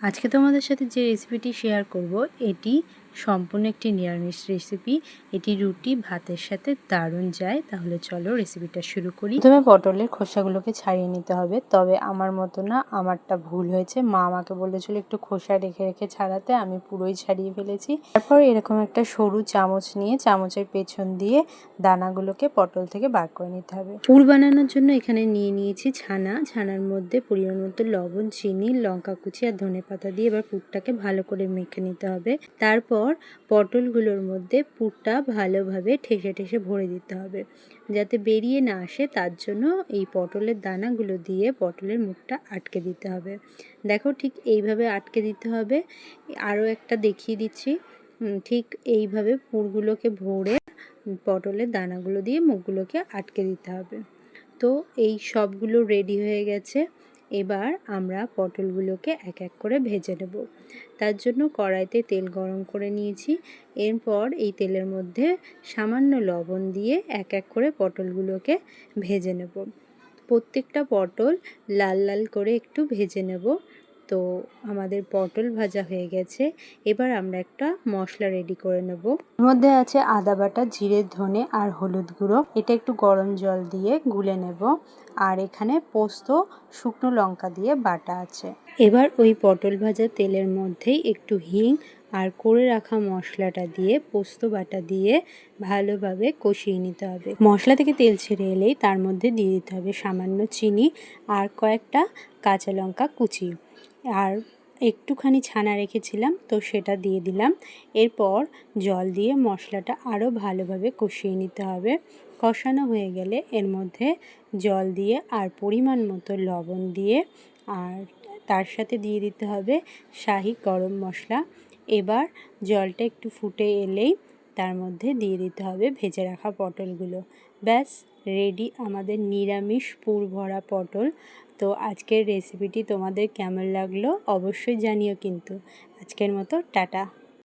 আজকে তোমাদের সাথে যে রেসিপিটি শেয়ার করব এটি সম্পূর্ণ একটি নিরামিষ রেসিপি এটি রুটি ভাতের সাথে দারুণ যায়। তাহলে চলো রেসিপিটা শুরু করি। প্রথমে পটলের খোসাগুলোকে ছাড়িয়ে নিতে হবে। তবে আমার মতো না আমারটা ভুল হয়েছে। মা আমাকে বলেছিল একটু খোসা রেখে রেখে ছাড়াতে। আমি পুরোই ছাড়িয়ে ফেলেছি। তারপর এরকম একটা সরু চামচ নিয়ে চামচের পেছন দিয়ে দানাগুলোকে পটল থেকে বার করে নিতে হবে। পুর বানানোর জন্য এখানে নিয়ে নিয়েছি ছানা। ছানার মধ্যে পরিমাণ মতো লবণ চিনি লঙ্কা কুচি আর ধনে পাতা দিয়ে এবার পুরটাকে ভালো করে মেখে নিতে হবে। তারপর পটলগুলোর মধ্যে পুরটা ভালোভাবে ঠেসে ঠেসে ভরে দিতে হবে। যাতে বেরিয়ে না আসে, তার জন্য এই পটলের দানাগুলো দিয়ে পটলের মুখটা আটকে দিতে হবে। দেখো ঠিক এইভাবে আটকে দিতে হবে। আরও একটা দেখিয়ে দিচ্ছি। ঠিক এইভাবে পুরগুলোকে ভরে পটলের দানাগুলো দিয়ে মুখগুলোকে আটকে দিতে হবে। তো এই সবগুলো রেডি হয়ে গেছে। এবার আমরা পটলগুলোকে এক এক করে ভেজে নেব। তার জন্য কড়াইতে তেল গরম করে নিয়েছি। এরপর এই তেলের মধ্যে সামান্য লবণ দিয়ে এক এক করে পটলগুলোকে ভেজে নেব। প্রত্যেকটা পটল লাল লাল করে একটু ভেজে নেব। তো আমাদের পটল ভাজা হয়ে গেছে। এবার আমরা একটা মশলা রেডি করে নেব। এর মধ্যে আছে আদা বাটা, জিরে, ধনে আর হলুদ গুঁড়ো। এটা একটু গরম জল দিয়ে গুলে নেব। আর এখানে পোস্ত, শুকনো লঙ্কা দিয়ে বাটা আছে। এবার ওই পটল ভাজা তেলের মধ্যেই একটু হিং আর করে রাখা মশলাটা দিয়ে, পোস্ত বাটা দিয়ে ভালোভাবে কষিয়ে নিতে হবে। মশলা থেকে তেল ছেড়ে এলেই তার মধ্যে দিয়ে দিতে হবে সামান্য চিনি আর কয়েকটা কাঁচা লঙ্কা কুচি। আর একটুখানি ছানা রেখেছিলাম, তো সেটা দিয়ে দিলাম। এরপর জল দিয়ে মশলাটা আরও ভালোভাবে কষিয়ে নিতে হবে। কষানো হয়ে গেলে এর মধ্যে জল দিয়ে আর পরিমাণ মতো লবণ দিয়ে আর তার সাথে দিয়ে দিতে হবে শাহি গরম মশলা এবার জলটা একটু ফুটে এলেই তার মধ্যে দিয়ে দিতে হবে ভেজে রাখা পটলগুলো। ব্যাস রেডি আমাদের নিরামিষ পুর ভরা পটল। তো আজকের রেসিপিটি তোমাদের কেমন লাগল অবশ্যই জানিও কিন্তু। আজকের মতো, টাটা।